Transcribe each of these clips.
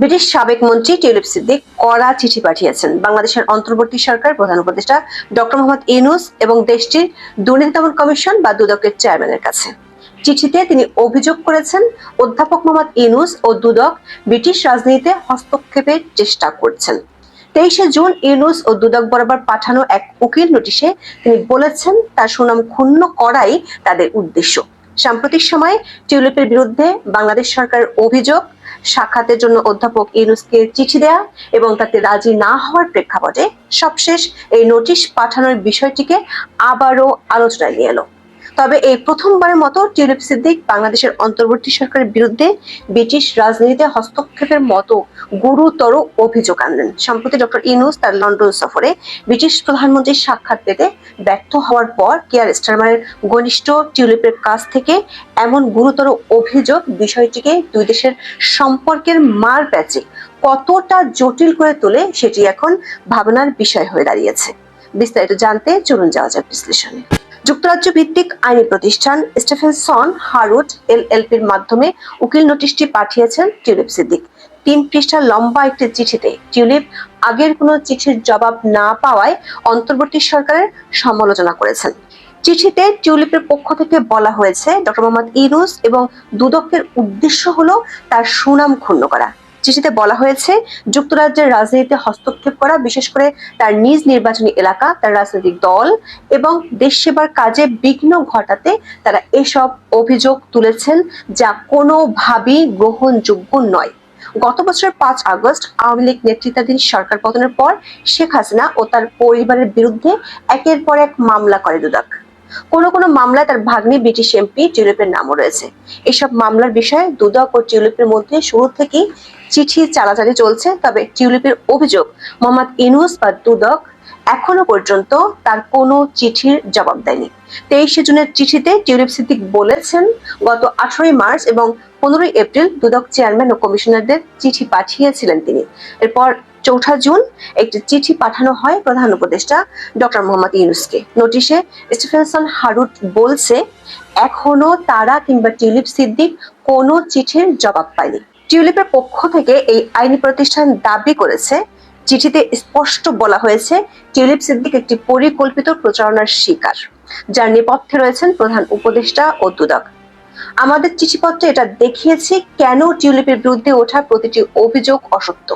British সাবেক মন্ত্রী tulip Siddique কড়া চিঠি পাঠিয়েছেন। বাংলাদেশের অন্তর্বর্তী সরকার, প্রধান উপদেষ্টা ডক্টর মোহাম্মদ ইউনুস এবং দেশটির দুর্নীতি দমন কমিশন বা দুদকের চেয়ারম্যানের কাছে। চিঠিতে তিনি অভিযোগ করেছেন, অধ্যাপক মোহাম্মদ ইউনুস ও দুদক ব্রিটিশ রাজনীতিতে হস্তক্ষেপের চেষ্টা করছেন। তেইশে জুন ইউনুস ও দুদক বরাবর পাঠানো এক উকিল নোটিশে তিনি বলেছেন, তার সুনাম ক্ষুণ্ণ করাই তাদের উদ্দেশ্য। সাম্প্রতিক সময়ে টিউলিপের বিরুদ্ধে বাংলাদেশ সরকারের অভিযোগ সাক্ষাতের জন্য অধ্যাপক ইউনুসকে চিঠি দেয়া এবং তাতে রাজি না হওয়ার প্রেক্ষাপটে সবশেষ এই নোটিশ পাঠানোর বিষয়টিকে আবারও আলোচনায় নিয়ে এলো। তবে এই প্রথমবারের মতো টিউলিপ সিদ্দিক বাংলাদেশের অন্তর্বর্তী সরকারের বিরুদ্ধে ব্রিটিশ রাজনীতিতে হস্তক্ষেপের মতো গুরুতর অভিযোগ আনলেন। সম্প্রতি ডক্টর ইনুস তার লন্ডন সফরে ব্রিটিশ প্রধানমন্ত্রীর সাক্ষাৎ পেতে ব্যর্থ হওয়ার পর কেয়ার স্টারমারের ঘনিষ্ঠ টিউলিপের কাছ থেকে এমন গুরুতর অভিযোগ বিষয়টিকে দুই দেশের সম্পর্কের মার প্যাচে কতটা জটিল করে তোলে সেটি এখন ভাবনার বিষয় হয়ে দাঁড়িয়েছে। বিস্তারিত জানতে চলুন যাওয়া যাক বিশ্লেষণে। যুক্তরাজ্য ভিত্তিক আইনি প্রতিষ্ঠান স্টেফেনসন হারুট এলএলপির মাধ্যমে উকিল নোটিশটি পাঠিয়েছেন টিউলিপ সিদ্দিক। তিন পৃষ্ঠার লম্বা একটি চিঠিতে টিউলিপ আগের কোনো চিঠির জবাব না পাওয়ায় অন্তর্বর্তী সরকারের সমালোচনা করেছেন। চিঠিতে টিউলিপের পক্ষ থেকে বলা হয়েছে, ডক্টর মোহাম্মদ ইরুস এবং দুদকের উদ্দেশ্য হলো তার সুনাম ক্ষুণ্ণ করা। চিঠিতে বলা হয়েছে, যুক্তরাজ্যের রাজনীতিতে হস্তক্ষেপ করা, বিশেষ করে তার নিজ নির্বাচনী এলাকা, তার রাজনৈতিক দল এবং দেশ সেবার কাজে বিঘ্ন ঘটাতে তারা এসব অভিযোগ তুলেছেন, যা কোনোভাবেই গ্রহণযোগ্য নয়। গত বছরের পাঁচ আগস্ট আওয়ামী লীগ নেতৃত্বাধীন সরকার পতনের পর শেখ হাসিনা ও তার পরিবারের বিরুদ্ধে একের পর এক মামলা করে দুদক। কোনো কোনো মামলায় তার ভাগ্নি ব্রিটিশ এমপি টিউলিপের নামও রয়েছে। এসব মামলার বিষয়ে দুদক ও টিউলিপের মধ্যে শুরু থেকেই চিঠি চালাচালি চলছে, তবে টিউলিপের অভিযোগ মোহাম্মদ ইনুস বা দুদক এখনও পর্যন্ত তার কোনো চিঠির জবাব দেয়নি। তেইশে জুনের চিঠিতে টিউলিপ সিদ্দিক বলেছেন, গত আঠারোই মার্চ এবং পনেরোই এপ্রিল দুদক চেয়ারম্যান ও কমিশনারদের চিঠি পাঠিয়েছিলেন তিনি। এরপর চৌঠা জুন একটি চিঠি পাঠানো হয় প্রধান উপদেষ্টা ডক্টর মোহাম্মদ ইউনুসকে। নোটিশে স্টিফেনসন হারুট বলছে, এখনও তারা কিংবা টিউলিপ সিদ্দিক কোনো চিঠির জবাব পায়নি। টিউলিপের পক্ষ থেকে এই আইনি প্রতিষ্ঠান দাবি করেছে, চিঠিতে স্পষ্ট বলা হয়েছে, টিউলিপ সিদ্দিক একটি পরিকল্পিত প্রচারণার শিকার, যার নেপথ্যে রয়েছেন প্রধান উপদেষ্টা ও দুদক। আমাদের চিঠিপত্রে এটা দেখিয়েছি কেন টিউলিপের বিরুদ্ধে ওঠা প্রতিটি অভিযোগ অসত্য।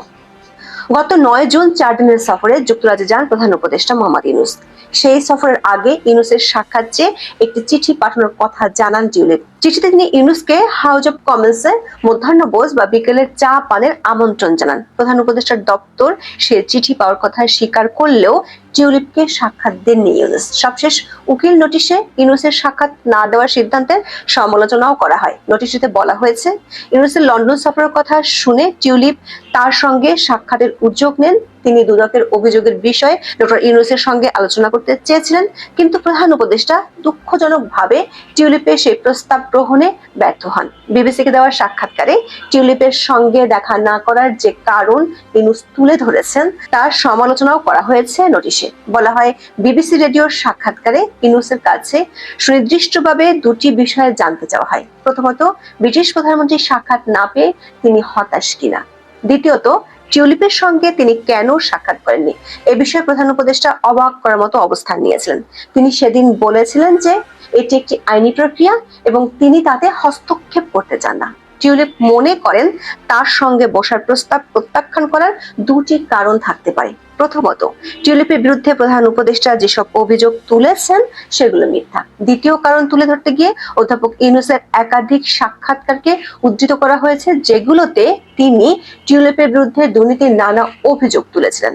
গত নয় জুন চার দিনের সফরে যুক্তরাজ্যে যান প্রধান উপদেষ্টা মোহাম্মদ ইউনুস। সেই সফরের আগে ইউনুসের সাক্ষাৎ চেয়ে একটি চিঠি পাঠানোর কথা জানান টিউলিপ। চিঠিতে তিনি ইউনুসকে হাউস অব কমন্সে মধ্যাহ্নভোজ বা বিকেলের চা পানের আমন্ত্রণ জানান। প্রধান উপদেষ্টার দপ্তর সে চিঠি পাওয়ার কথা স্বীকার করলেও টিউলিপকে সাক্ষাৎ দেননি ইউনুস। সবশেষ উকিল নোটিশে ইউনুসের সাক্ষাৎ না দেওয়ার সিদ্ধান্তের সমালোচনাও করা হয়। নোটিশটিতে বলা হয়েছে, ইউনুসের লন্ডন সফরের কথা শুনে টিউলিপ তার সঙ্গে সাক্ষাতের উদ্যোগ নেন তিনি দুদকের অভিযোগের বিষয়ে ডক্টর ইউনুসের সঙ্গে আলোচনা করতে চেয়েছিলেন, কিন্তু প্রধান উপদেষ্টা দুঃখজনকভাবে টিউলিপের সেই প্রস্তাব গ্রহণে ব্যর্থ হন। বিবিসিকে দেওয়া সাক্ষাৎকারে টিউলিপের সঙ্গে দেখা না করার যে কারণ ইউনুস তুলে ধরেছেন, তার সমালোচনাও করা হয়েছে নোটিশে। বলা হয়, বিবিসি রেডিওর সাক্ষাৎকারে ইউনুসের কাছে সুনির্দিষ্টভাবে দুটি বিষয়ে জানতে চাওয়া হয়। প্রথমত, ব্রিটিশ প্রধানমন্ত্রীর সাক্ষাৎ না পেয়ে তিনি হতাশ কিনা। দ্বিতীয়ত টিউলিপের সঙ্গে তিনি কেন সাক্ষাৎ করেননি? এ বিষয়ে প্রধান উপদেষ্টা অবাক করার মতো অবস্থান নিয়েছিলেন। তিনি সেদিন বলেছিলেন যে, এটি একটি আইনি প্রক্রিয়া এবং তিনি তাতে হস্তক্ষেপ করতে চান না। টিউলিপ মনে করেন, তার সঙ্গে বসার প্রস্তাব প্রত্যাখ্যান করার দুটি কারণ থাকতে পারে। প্রথমত, টিউলিপের বিরুদ্ধে প্রধান উপদেষ্টা যেসব অভিযোগ তুলেছেন সেগুলো মিথ্যা। দ্বিতীয় কারণ তুলে ধরতে গিয়ে অধ্যাপক ইউনুসের একাধিক সাক্ষাৎকারকে উদ্ধৃত করা হয়েছে, যেগুলোতে তিনি টিউলিপের বিরুদ্ধে দুর্নীতির নানা অভিযোগ তুলেছিলেন।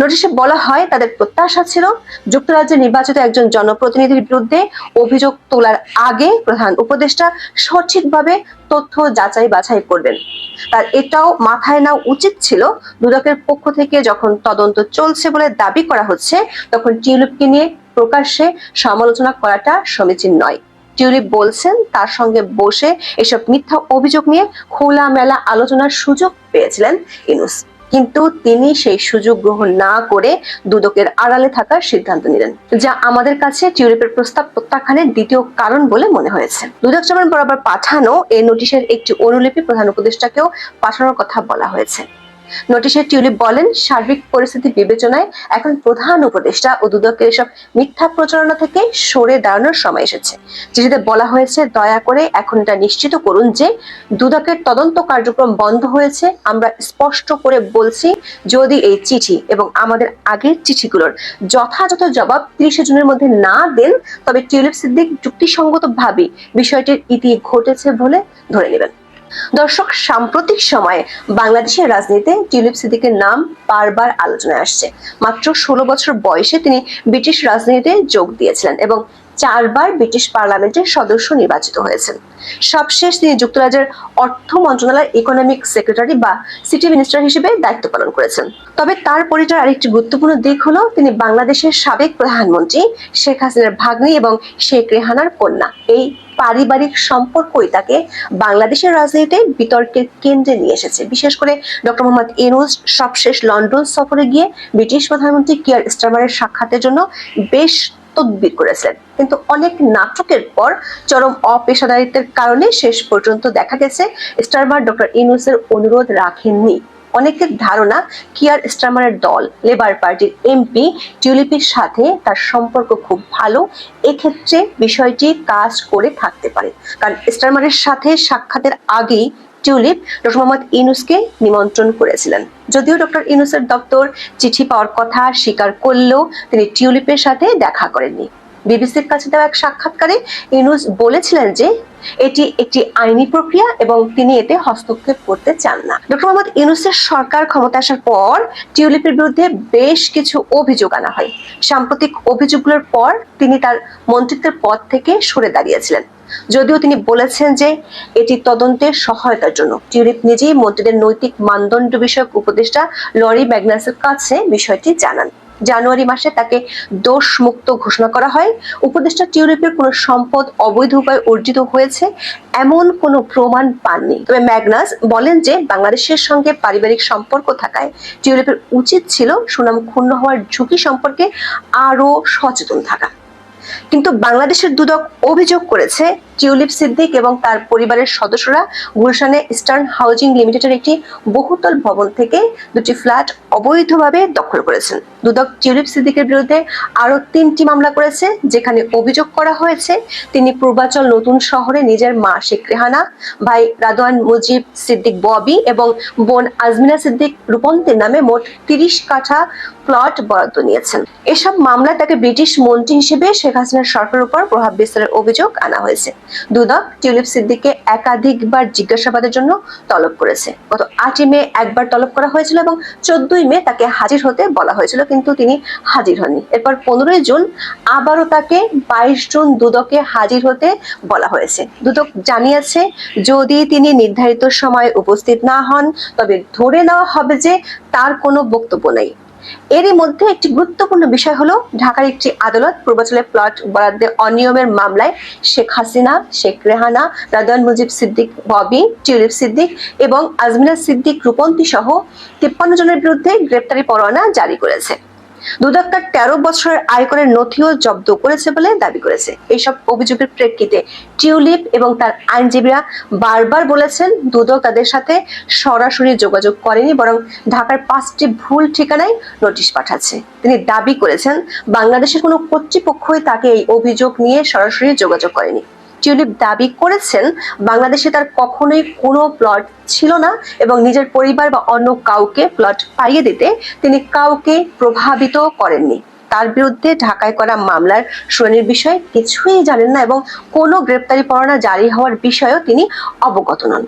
নোটিশে বলা হয়, তাদের প্রত্যাশা ছিল যুক্তরাজ্যে নির্বাচিত একজন জনপ্রতিনিধির বিরুদ্ধে অভিযোগ তোলার আগে প্রধান উপদেষ্টা সঠিকভাবে তথ্য যাচাই বাছাই করবেন। তার এটাও মাথায় নেওয়া উচিত ছিল দুদকের পক্ষ থেকে যখন তদন্ত চলছে বলে দাবি করা হচ্ছে, তখন টিউলিপকে নিয়ে প্রকাশ্যে সমালোচনা করাটা সমীচীন নয়। টিউলিপ বলছেন, তার সঙ্গে বসে এসব মিথ্যা অভিযোগ নিয়ে খোলামেলা আলোচনার সুযোগ পেয়েছিলেন ইনুস। কিন্তু তিনি সেই সুযোগ গ্রহণ না করে দুদকের আড়ালে থাকার সিদ্ধান্ত নিলেন, যা আমাদের কাছে টিউলিপের প্রস্তাব প্রত্যাখ্যানের দ্বিতীয় কারণ বলে মনে হয়েছে। দুদক চমন বরাবর পাঠানো এই নোটিশের একটি অনুলিপি প্রধান উপদেষ্টাকেও পাঠানোর কথা বলা হয়েছে। নোটিশে টিউলিপ বলেন, সার্বিক পরিস্থিতি বিবেচনায় এখন প্রধান উপদেষ্টা ও দুদকের এসব মিথ্যা প্রচারণা থেকে সরে দাঁড়ানোর সময় এসেছে। চিঠিতে বলা হয়েছে, দয়া করে এখন এটা নিশ্চিত করুন যে দুদকের তদন্ত কার্যক্রম বন্ধ হয়েছে। আমরা স্পষ্ট করে বলছি, যদি এই চিঠি এবং আমাদের আগের চিঠিগুলোর যথাযথ জবাব তিরিশে জুনের মধ্যে না দেন, তবে টিউলিপ সিদ্দিক যুক্তিসঙ্গতভাবে বিষয়টির ইতি ঘটেছে বলে ধরে নেবেন। দর্শক, সাম্প্রতিক সময়ে বাংলাদেশের রাজনীতিতে টিউলিপ সিদ্দিকের নাম বারবার আলোচনায় আসছে। মাত্র ষোলো বছর বয়সে তিনি ব্রিটিশ রাজনীতিতে যোগ দিয়েছিলেন এবং চারবার ব্রিটিশ পার্লামেন্টের সদস্য নির্বাচিত হয়েছেন। সবশেষ তিনি যুক্তরাজ্যের অর্থ মন্ত্রণালয়ের ইকোনমিক সেক্রেটারি বা সিটি মিনিস্টার হিসেবে দায়িত্ব পালন করেছেন। তবে তার পরিচয়ের আরেকটি গুরুত্বপূর্ণ দিক হলো, তিনি বাংলাদেশের সাবেক প্রধানমন্ত্রী শেখ হাসিনার ভাগ্নি এবং শেখ রেহানার কন্যা। এই পারিবারিক সম্পর্কই তাকে বাংলাদেশের রাজনীতিতে বিতর্কের কেন্দ্রে নিয়ে এসেছে। বিশেষ করে ডক্টর মোহাম্মদ ইনুস সবশেষ লন্ডন সফরে গিয়ে ব্রিটিশ প্রধানমন্ত্রী কিয়ার স্টারমারের সাক্ষাতের জন্য বেশ তদবির করেছিলেন। কিন্তু অনেক নাটকের পর চরম অপেশাদারিত্বের কারণে শেষ পর্যন্ত দেখা গেছে, স্টারমার ডক্টর ইনুসের অনুরোধ রাখেননি। অনেকের ধারণা কিয়ার স্টারমারের দল, লেবার পার্টির এমপি টিউলিপির সাথে তার সম্পর্ক খুব ভালো। এক্ষেত্রে বিষয়টি কাজ করে থাকতে পারে। কারণ স্টারমারের সাথে সাক্ষাতের আগেই টিউলিপ ডক্টর মোহাম্মদ ইনুসকে নিমন্ত্রণ করেছিলেন। যদিও ডক্টর ইনুসের দপ্তর চিঠি পাওয়ার কথা স্বীকার করলেও তিনি টিউলিপের সাথে দেখা করেননি। বিবিসির কাছে দেওয়া এক সাক্ষাৎকারে ইনুস বলেছিলেন যে, এটি একটি আইনি প্রক্রিয়া এবং তিনি এতে হস্তক্ষেপ করতে চান না। ডক্টর মোহাম্মদ ইউনুসের সরকার ক্ষমতা আসার পর টিউলিপের বিরুদ্ধে বেশ কিছু অভিযোগ আনা হয়। সাম্প্রতিক অভিযোগগুলোর পর তিনি তার মন্ত্রিত্বের পদ থেকে সরে দাঁড়িয়েছিলেন। যদিও তিনি বলেছেন যে, এটি তদন্তের সহায়তার জন্য। টিউলিপ নিজেই মন্ত্রীদের নৈতিক মানদণ্ড বিষয়ক উপদেষ্টা লরি ম্যাগনাসের কাছে বিষয়টি জানান। জানুয়ারি মাসে তাকে দোষ মুক্ত ঘোষণা করা হয়। উপদেষ্টা টিউলিপের কোনো সম্পদ অবৈধ উপায় অর্জিত হয়েছে এমন কোনো প্রমাণ পাননি। তবে ম্যাগনাস বলেন যে বাংলাদেশের সঙ্গে পারিবারিক সম্পর্ক থাকায় টিউলিপের উচিত ছিল সুনাম ক্ষুণ্ণ হওয়ার ঝুঁকি সম্পর্কে আরও সচেতন থাকা। কিন্তু বাংলাদেশের দুদক অভিযোগ করেছে টিউলিপ সিদ্দিক এবং তার পরিবারের সদস্যরা গুলশানে ইস্টার্ন হাউজিং লিমিটেডের একটি বহুতল ভবন থেকে দুটি ফ্ল্যাট অবৈধভাবে দখল করেছেন। দুদক টিউলিপ সিদ্দিকের বিরুদ্ধে আরও তিনটি মামলা করেছে, যেখানে অভিযোগ করা হয়েছে তিনি পূর্বাচল নতুন শহরে নিজের মা শেখ রেহানা, ভাই রাদওয়ান মুজিব সিদ্দিক ববি এবং বোন আজমিনা সিদ্দিক রূপন্তের নামে মোট তিরিশ কাঠা প্লট বরাদ্দ নিয়েছেন। এসব মামলায় তাকে ব্রিটিশ মন্ত্রী হিসেবে শেখ হাসিনার সরকারের উপর প্রভাব বিস্তারের অভিযোগ আনা হয়েছে। দুদক টিউলিপ সিদ্দিককে একাধিকবার জিজ্ঞাসাবাদের জন্য তলব করেছে। গত আটই মে একবার তলব করা হয়েছিল এবং চোদ্দই মে তাকে হাজির হতে বলা হয়েছিল, কিন্তু তিনি হাজির হননি। এরপর পনেরোই জুন আবারও তাকে বাইশ জুন দুদকে হাজির হতে বলা হয়েছে। দুদক জানিয়েছে, যদি তিনি নির্ধারিত সময়ে উপস্থিত না হন, তবে ধরে নেওয়া হবে যে তার কোনো বক্তব্য নেই। এরই মধ্যে একটি গুরুত্বপূর্ণ বিষয় হলো, ঢাকার একটি আদালত পূর্বাঞ্চলের প্লট বরাদ্দে অনিয়মের মামলায় শেখ হাসিনা, শেখ রেহানা রাদান মুজিব সিদ্দিক, ববি, টিউলিপ সিদ্দিক এবং আজমিনা সিদ্দিক রূপন্তী সহ তিপ্পান্ন জনের বিরুদ্ধে গ্রেপ্তারি পরোয়ানা জারি করেছে। দুদক তার তেরো বছরের আয়করের নথিও জব্দ করেছে বলে দাবি করেছে। এইসব অভিযোগের প্রেক্ষিতে টিউলিপ এবং তার আইনজীবীরা বারবার বলেছেন দুদক তাদের সাথে সরাসরি যোগাযোগ করেনি, বরং ঢাকার পাঁচটি ভুল ঠিকানায় নোটিশ পাঠাচ্ছে। তিনি দাবি করেছেন, বাংলাদেশের কোনো কর্তৃপক্ষই তাকে এই অভিযোগ নিয়ে সরাসরি যোগাযোগ করেনি। টিউলিপ দাবি করেছেন, বাংলাদেশে তার কখনোই কোনো প্লট ছিল না এবং নিজের পরিবার বা অন্য কাউকে প্লট পাইয়ে দিতে তিনি কাউকে প্রভাবিত করেননি। তার বিরুদ্ধে ঢাকায় করা মামলার শুনানির বিষয়ে কিছুই জানেন না এবং কোনো গ্রেপ্তারি পরোয়ানা জারি হওয়ার বিষয়েও তিনি অবগত নন।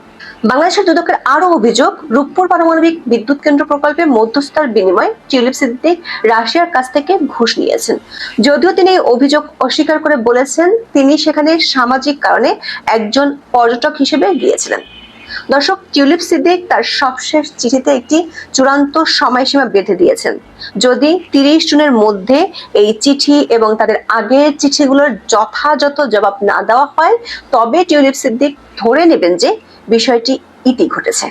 বাংলাদেশের দুদকের আরও অভিযোগ, রূপপুর পারমাণবিক বিদ্যুৎ কেন্দ্র প্রকল্পে মধ্যস্থার বিনিময়ে টিউলিপ সিদ্দিক রাশিয়ার কাছ থেকে ঘুষ নিয়েছেন। যদিও তিনি এই অভিযোগ অস্বীকার করে বলেছেন, তিনি সেখানে সামাজিক কারণে একজন পর্যটক হিসেবে গিয়েছিলেন। দর্শক টিউলিপ সিদ্দিক তার সবশেষ চিঠিতে একটি চূড়ান্ত সময়সীমা বেঁধে দিয়েছেন। যদি তিরিশ জুনের মধ্যে এই চিঠি এবং তাদের আগের চিঠিগুলোর যথাযথ জবাব না দেওয়া হয়, তবে টিউলিপ সিদ্দিক ধরে নেবেন যে বিষয়টি ইতি ঘটেছে।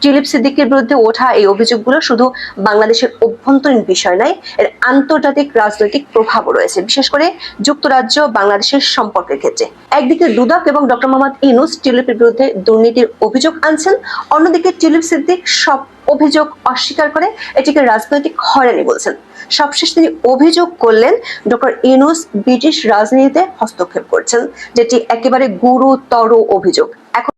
টিউলিপ সিদ্দিকের বিরুদ্ধে ওঠা এই অভিযোগগুলো শুধু বাংলাদেশের অভ্যন্তরীণ বিষয় নয়, এর আন্তর্জাতিক রাজনৈতিক প্রভাবও রয়েছে, বিশেষ করে যুক্তরাজ্য বাংলাদেশের সম্পর্কের ক্ষেত্রে। একদিকে দুদক এবং ডক্টর মোহাম্মদ ইনুস টিউলিপের বিরুদ্ধে দুর্নীতির অভিযোগ আনছেন, অন্যদিকে টিউলিপ সিদ্দিক সব অভিযোগ অস্বীকার করে, এটিকে রাজনৈতিক হয়রানি বলছেন। সবশেষ তিনি অভিযোগ করলেন, ডক্টর ইনুস ব্রিটিশ রাজনীতিতে হস্তক্ষেপ করছেন, যেটি একেবারে গুরুতর অভিযোগ।